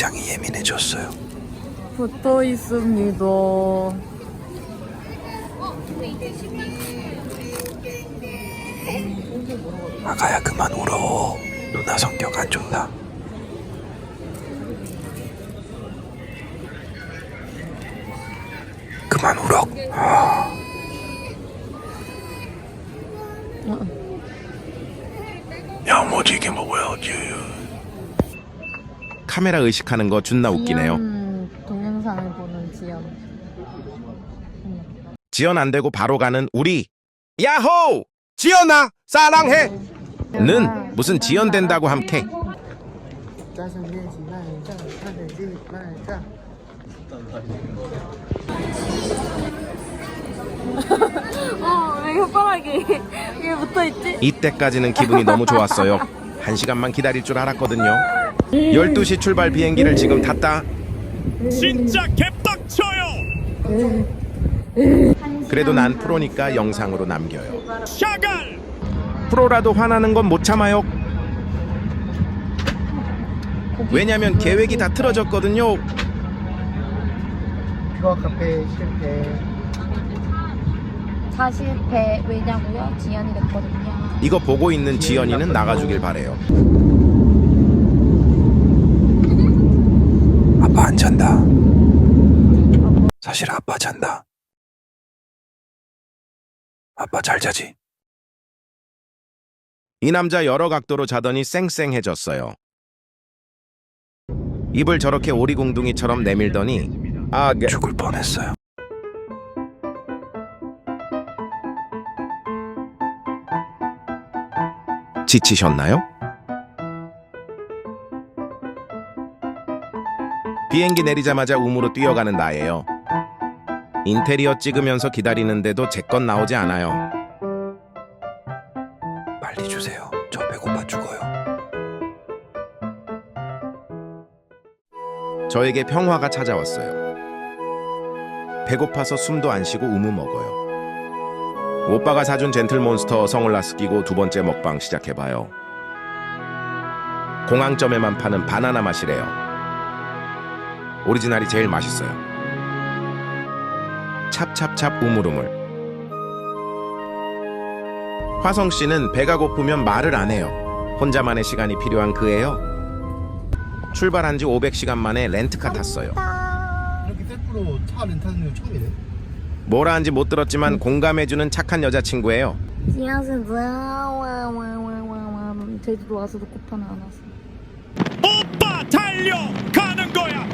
굉장히 예민해졌어요. 붙어 있습니다. 아가야 그만 울어. 누나 성격 안 좋다. 그만 울어. 야 카메라 의식하는 거 존나 웃기네요. 지연 동영상을 보는 지연. 지연 안 되고 바로 가는 우리. 야호! 지연아 사랑해. 는 무슨 지연 된다고 함캐. 어, 왜 혓바닥이 이게 붙어 있지? 이때까지는 기분이 너무 좋았어요. 한 시간만 기다릴 줄 알았거든요. 12시 출발 비행기를 지금 탔다. 진짜 개빡쳐요. 그래도 난 프로니까 영상으로 남겨요. 샤갈. 프로라도 화나는 건 못 참아요. 왜냐면 계획이 다 틀어졌거든요. 퓨어 카페 실패. 사실패 왜냐고요? 지연이 됐거든요. 이거 보고 있는 지연이는 나가주길 바래요. 아빠 안 잔다. 사실 아빠 잔다. 아빠 잘 자지. 이 남자 여러 각도로 자더니 쌩쌩해졌어요. 입을 저렇게 오리궁둥이처럼 내밀더니 아, 게- 죽을 뻔했어요. 지치셨나요? 비행기 내리자마자 우무로 뛰어가는 나예요. 인테리어 찍으면서 기다리는데도 제 건 나오지 않아요. 빨리 주세요. 저 배고파 죽어요. 저에게 평화가 찾아왔어요. 배고파서 숨도 안 쉬고 우무 먹어요. 오빠가 사준 젠틀몬스터 성울라스 끼고 두 번째 먹방 시작해봐요. 공항점에만 파는 바나나 맛이래요. 오리지널이 제일 맛있어요. 찹찹찹 우물우물. 화성 씨는 배가 고프면 말을 안 해요. 혼자만의 시간이 필요한 그예요. 출발한 지 500시간 만에 렌트카 탔어요. 이렇게 셀프로 차 렌트하는 건 처음이네. 뭐라 한지 못 들었지만 공감해주는 착한 여자친구예요. 와와와와와 제주도 와서도 쿠팡을 안 왔어. 오빠 달려 가는 거야.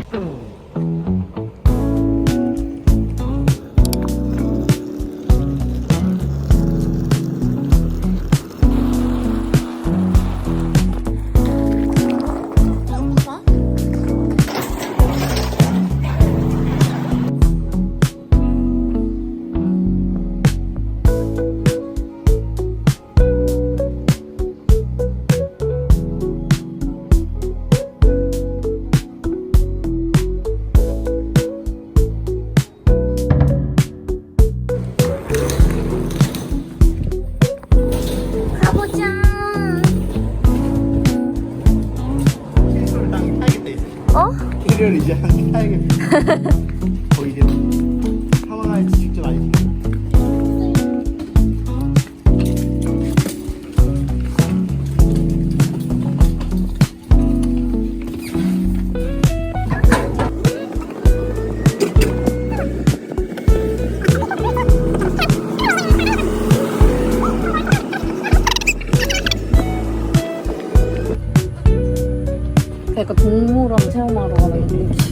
동물원 체험하러 가는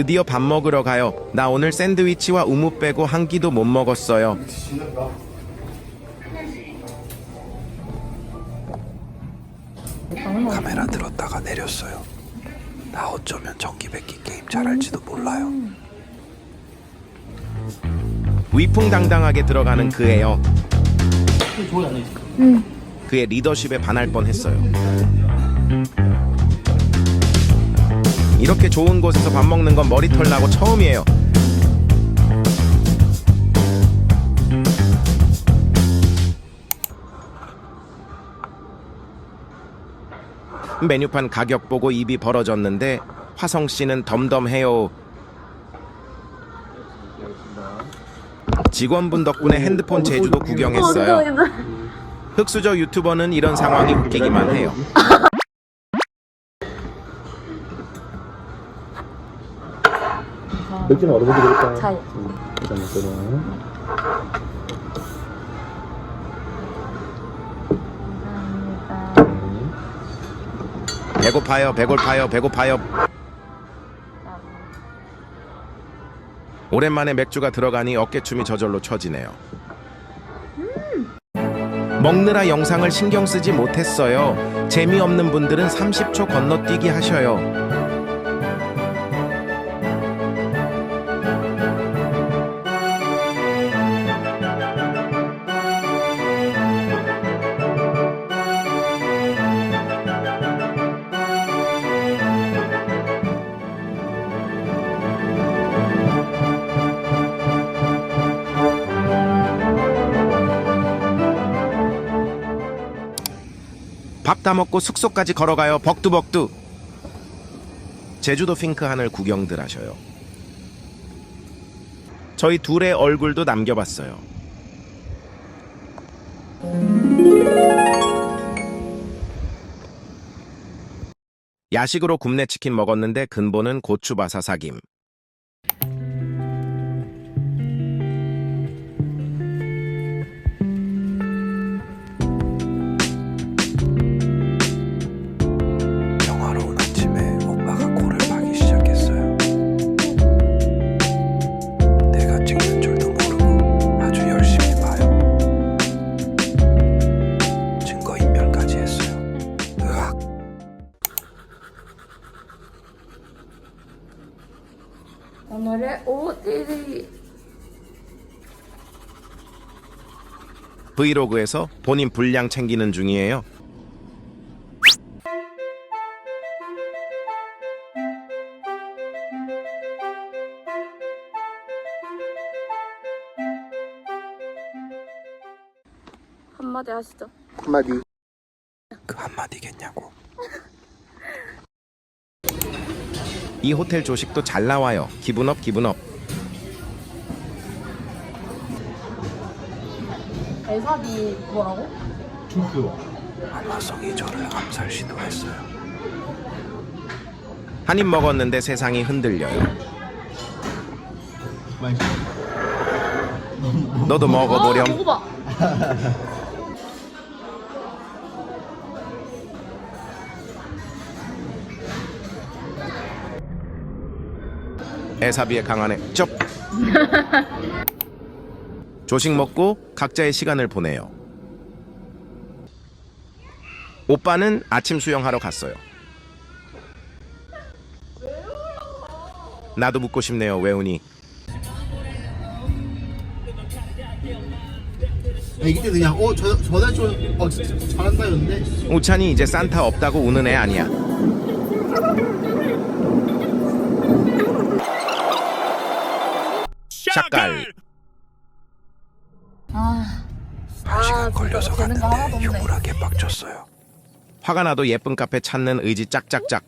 드디어 밥 먹으러 가요. 나 오늘 샌드위치와 우무 빼고 한 끼도 못 먹었어요. 카메라 들었다가 내렸어요. 나 어쩌면 전기백기 게임 잘할지도 몰라요. 위풍당당하게 들어가는 그애요. 해. 그의 리더십에 반할 뻔했어요. 이렇게 좋은 곳에서 밥 먹는 건 머리털 나고 처음이에요. 메뉴판 가격 보고 입이 벌어졌는데 화성 씨는 덤덤해요. 직원분 덕분에 핸드폰 제주도 구경했어요. 흑수저 유튜버는 이런 상황이 웃기기만 해요. 맥주는 얼어보게 되겠다. 잘. 일단. 배고파요, 배고파요, 배고파요. 오랜만에 맥주가 들어가니 어깨춤이 저절로 쳐지네요. 먹느라 영상을 신경 쓰지 못했어요. 재미없는 분들은 30초 건너뛰기 하셔요. 밥 다 먹고 숙소까지 걸어가요. 벅두벅두. 제주도 핑크 하늘 구경들 하셔요. 저희 둘의 얼굴도 남겨봤어요. 야식으로 굽네 치킨 먹었는데 근본은 고추바사 사김. 브이로그에서 본인 분량 챙기는 중이에요. 한마디 하시죠. 한마디. 그 한마디겠냐고. 이 호텔 조식도 잘 나와요. 기분업 기분업. 대사비 뭐라고? 중표. 아마성이 저를 암살 시도했어요. 한 입 먹었는데 세상이 흔들려요. 맛있어. 너도 먹어보렴. 아, 먹어봐. 에사비의 강한에 쩝. 조식 먹고 각자의 시간을 보내요. 오빠는 아침 수영하러 갔어요. 나도 묻고 싶네요, 외훈이. 애기 때 그냥 어 저, 저달 좀어 진짜 잘한다 이랬는데 우찬이 이제 산타 없다고 우는 애 아니야. 샷갈. 아, 되는 거 하나도 갔는데 없네. 흉물하게 빡쳤어요. 화가 나도 예쁜 카페 찾는 의지 짝짝짝.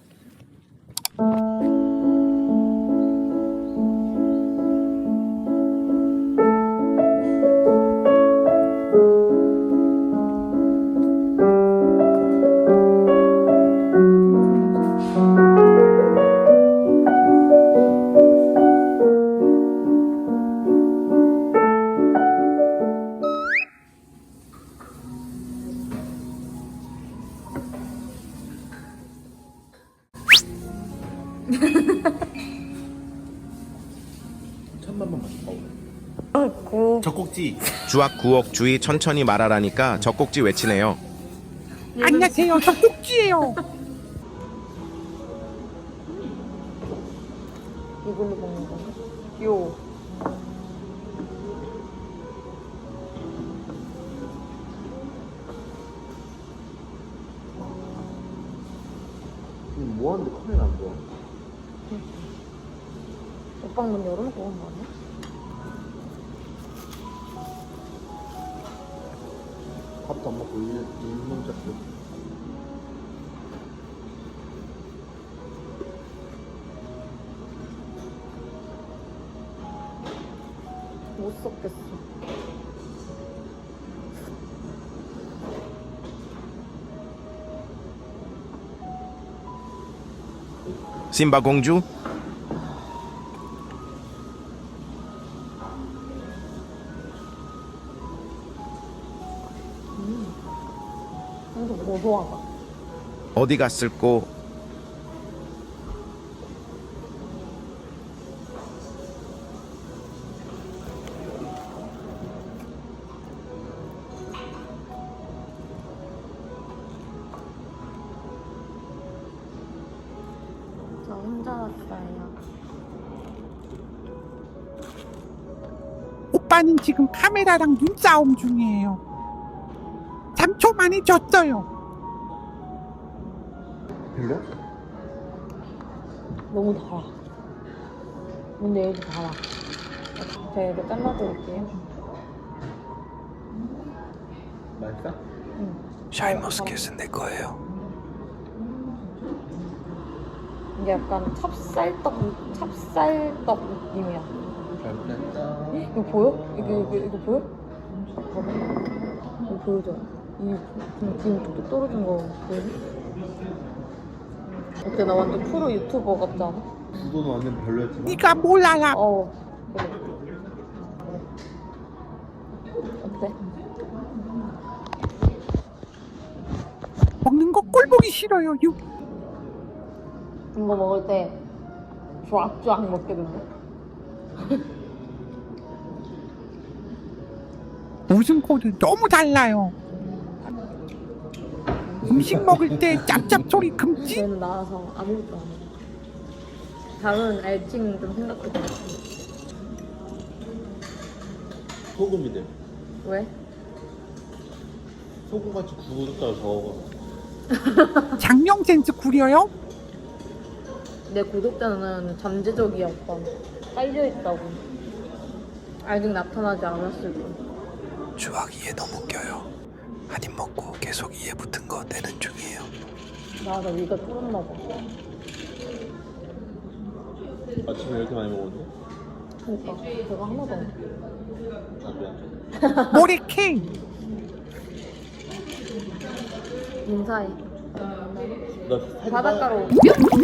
젖꼭지. 주악 구억 주의 천천히 말하라니까 젖꼭지 외치네요. 안녕하세요. 저 꼭지예요. 이걸로 먹는 건가? 요. 밥도 안 먹고 일, 일만 잡고. 못 섞겠어. 심바 공주 어디 갔을꼬? 저 혼자 왔어요. 오빠는 지금 카메라랑 눈싸움 중이에요. 3초 만에 졌어요. 별로? 너무 달아. 근데 얘도 달아. 제가 이거 잘라드릴게요. 맛있어? 샤인머스켓은 내 거예요. 이게 약간 찹쌀떡, 찹쌀떡 느낌이야. 잘못했다. 이거 보여? 이거, 이거, 이거 보여? 이거 보여줘. 이 지금, 뚝뚝 떨어진 거 보이 니? 어때? 나 완전 프로 유튜버 같지 않아? 구도는 완전 별로였지만. 네가 뭘 알아? 어. 그래. 어때? 먹는 거 꼴 보기 싫어요. 유. 이거 먹을 때 쫙쫙 먹게 되네. 무슨 코드 너무 달라요. 음식 먹을 때 짭짭 소리 금지? 저는 나와서 아무것도 안 해. 다른 알칭 좀 생각해봐. 소금이래. 왜? 소금같이 구워줬다가 저거. 장영 센스 구려요? 내 구독자는 잠재적이야, 오빠. 깔려 있다고. 아직 나타나지 않았을 뿐. 이해 너무 껴요. 한 입 먹고 계속 이해 붙은 거 내는 중이에요. 나가 위가 뚫었나 봐. 아침에 이렇게 많이 먹었는데? 그러니까 제가 하나도 안 아, 미안. 모래 케이. 인사해. 바닷가로 뿅!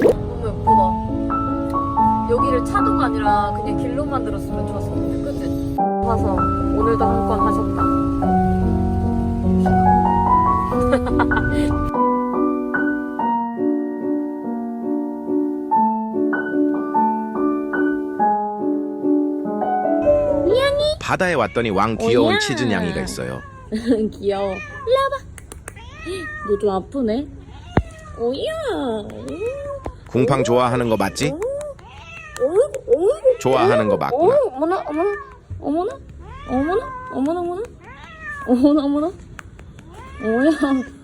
너무 예쁘다. 여기를 차도가 아니라 그냥 길로 만들었으면 좋았을 텐데, 그치? 봐서 오늘도 한 건 하셨다. 바다에 왔더니 왕 귀여운 오야. 치즈냥이가 있어요. 귀여워. 일로 와봐. 너 좀 아프네. 오야. 궁팡 좋아하는 거 맞지? 좋아하는 거 맞구나. 어머나, 어머나, 어머나, 어머나, 어머나, 어머나, 어머나, 어머나. 오야.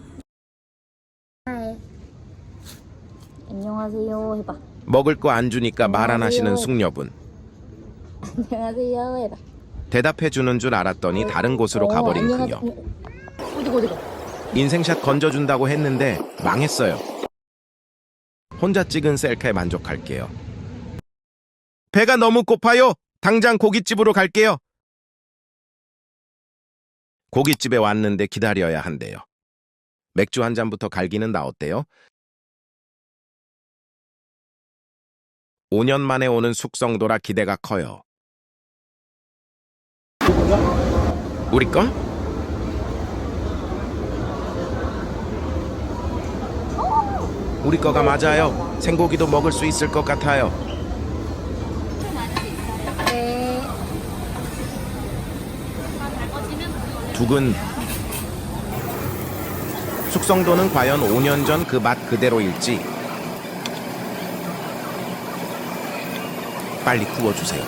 안녕하세요 해봐. 먹을 거 안 주니까 말 안 하시는 숙녀분. 안녕하세요 해봐. 대답해 주는 줄 알았더니 다른 곳으로 어, 가버린. 그녀. 어디가 어디가? 인생샷 건져준다고 했는데 망했어요. 혼자 찍은 셀카에 만족할게요. 배가 너무 고파요. 당장 고깃집으로 갈게요. 고깃집에 왔는데 기다려야 한대요. 맥주 한 잔부터 갈기는 나 어때요? 5년 만에 오는 숙성도라 기대가 커요. 우리 거? 우리 거가 맞아요. 생고기도 먹을 수 있을 것 같아요. 네. 두근 숙성도는 과연 5년 전 그 맛 그대로일지 빨리 구워주세요.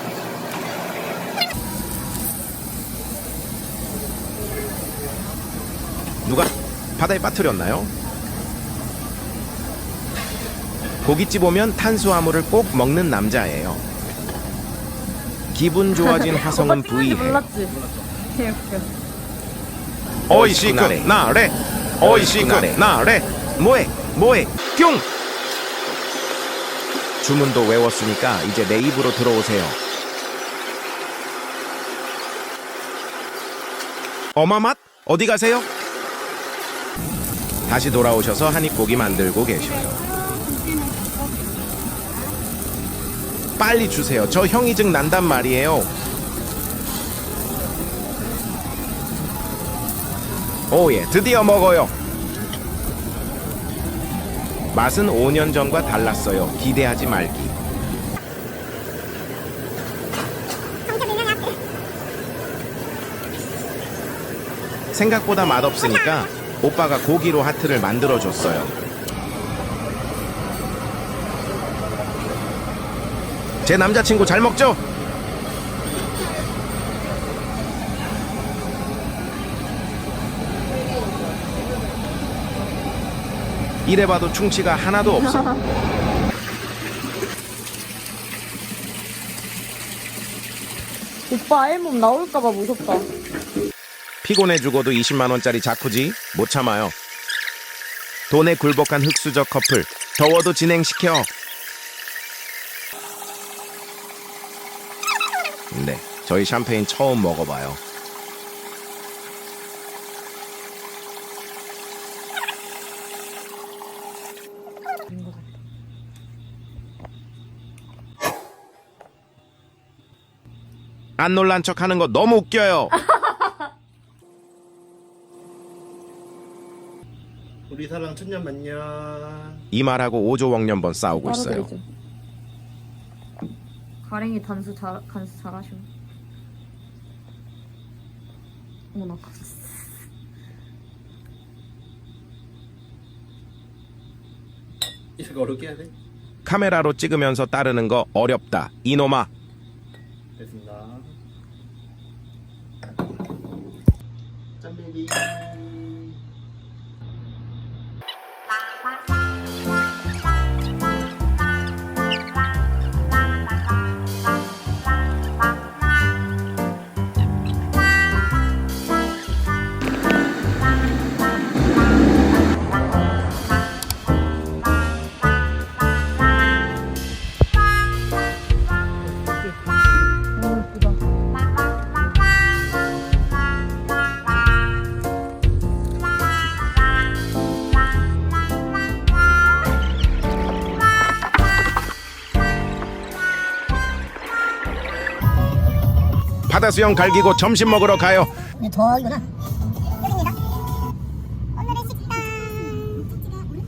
누가 바다에 빠뜨렸나요? 고깃집 오면 탄수화물을 꼭 먹는 남자예요. 기분 좋아진 화성은 부위해. 몰랐지? 개웃겨. 오이시크 나래 오이시크 나래 뭐해 뭐해 뿅 주문도 외웠으니까 이제 내 입으로 들어오세요. 어마맛? 어디 가세요? 다시 돌아오셔서 한입고기 만들고 계셔요. 빨리 주세요. 저 형이증 난단 말이에요. 오예, 드디어 먹어요. 맛은 5년 전과 달랐어요. 기대하지 말기. 생각보다 맛없으니까 오빠가 고기로 하트를 만들어줬어요. 제 남자친구 잘 먹죠? 이래봐도 충치가 하나도 없어. 오빠 알몸 나올까봐 무섭다. 피곤해 죽어도 20만 원짜리 자쿠지 못 참아요. 돈에 굴복한 흑수저 커플 더워도 진행시켜. 네, 저희 샴페인 처음 먹어봐요. 안 놀란 척 하는 거 너무 웃겨요. 우리 사랑 천년 만년. 이 말하고 5조 왕년번 싸우고 있어요. 가랭이 단수 잘 간수 잘하셔. 어머나. 이거 어렵게 해야 돼? 카메라로 찍으면서 따르는 거 어렵다. 이놈아. 바다 수영 갈기고 점심 먹으러 가요. 이제 더이구나. 여기입니다. 오늘의 식당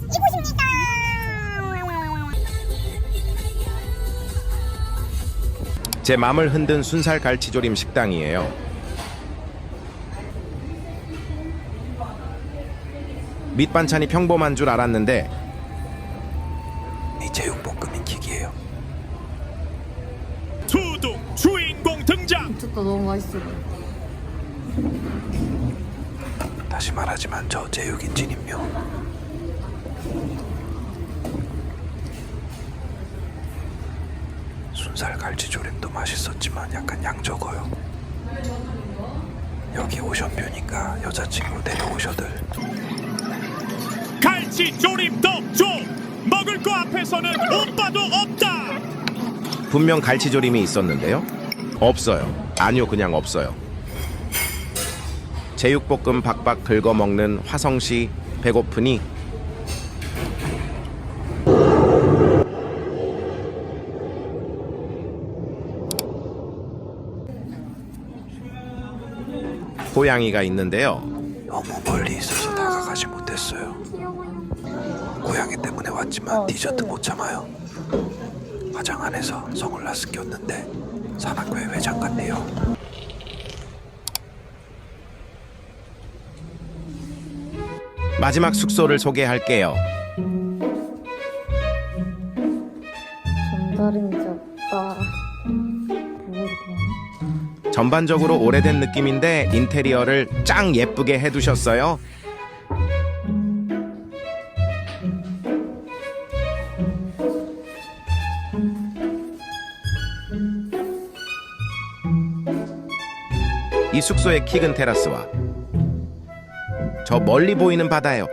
이곳입니다. 제 맘을 흔든 순살 갈치조림 식당이에요. 밑반찬이 평범한 줄 알았는데 다시 말하지만 저 찐입요. 순살 갈치조림도 맛있었지만 약간 양 적어요. 여기 오션뷰니까 여자친구 데려오셔들. 갈치 조림 덕조. 먹을 거 앞에서는 오빠도 없다. 분명 갈치조림이 있었는데요. 없어요. 아니요, 그냥 없어요. 제육볶음 박박 긁어 먹는 화성 씨 배고프니 고양이가 있는데요. 너무 멀리 있어서 다가가지 못했어요. 고양이 때문에 왔지만 디저트 못 참아요. 화장 안에서 선글라스 꼈는데 산악회 회장 같네요. 마지막 숙소를 소개할게요. 없다. 전반적으로 오래된 느낌인데 인테리어를 짱 예쁘게 해두셨어요. 이 숙소의 킥은 테라스와 저 멀리 보이는 바다요.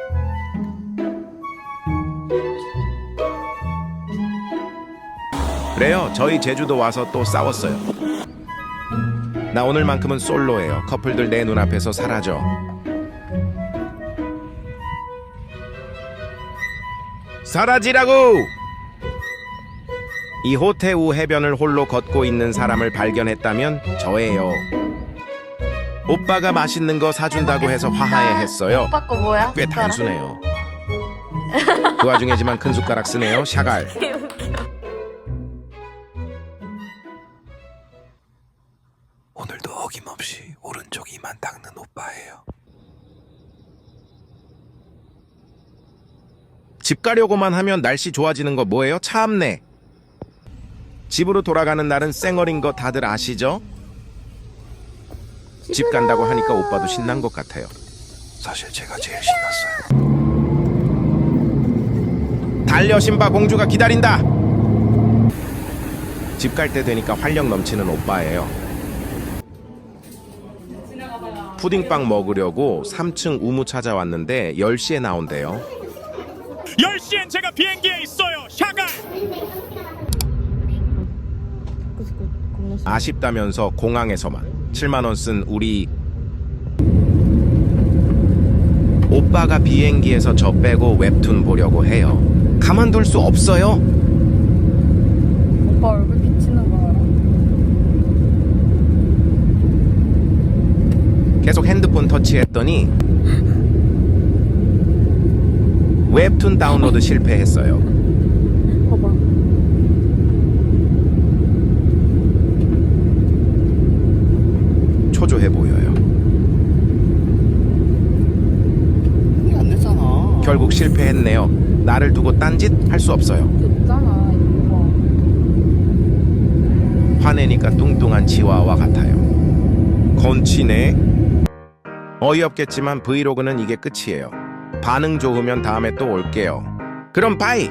그래요. 저희 제주도 와서 또 싸웠어요. 나 오늘만큼은 솔로예요. 커플들 내 눈앞에서 사라져. 사라지라고! 이 호태우 해변을 홀로 걷고 있는 사람을 발견했다면 저예요. 오빠가 맛있는 거 사준다고 해서 화하해 했어요. 오빠 거 뭐야? 꽤 단순해요. 그 와중에지만 큰 숟가락 쓰네요. 샤갈. 오늘도 어김없이 오른쪽 이만 닦는 오빠예요. 집 가려고만 하면 날씨 좋아지는 거 뭐예요? 참네. 집으로 돌아가는 날은 쌩얼인 거 다들 아시죠? 집 간다고 하니까 오빠도 신난 것 같아요. 사실 제가 제일 신났어요. 달려 신바 공주가 기다린다. 집 갈 때 되니까 활력 넘치는 오빠예요. 푸딩빵 먹으려고 3층 우무 찾아왔는데 10시에 나온대요. 10시엔 제가 비행기에 있어요. 샤갈. 아쉽다면서 공항에서만 7만 원 쓴 우리 오빠가 비행기에서 저 빼고 웹툰 보려고 해요. 가만둘 수 없어요. 오빠 얼굴 비치는 거 알아? 계속 핸드폰 터치했더니 웹툰 다운로드 실패했어요. 봐봐. 초조해 보여요. 안 됐잖아. 결국 실패했네요. 나를 두고 딴짓 할 수 없어요. 됐잖아 이거. 화내니까 뚱뚱한 치와와 같아요. 건치네. 어이없겠지만 브이로그는 이게 끝이에요. 반응 좋으면 다음에 또 올게요. 그럼 빠이!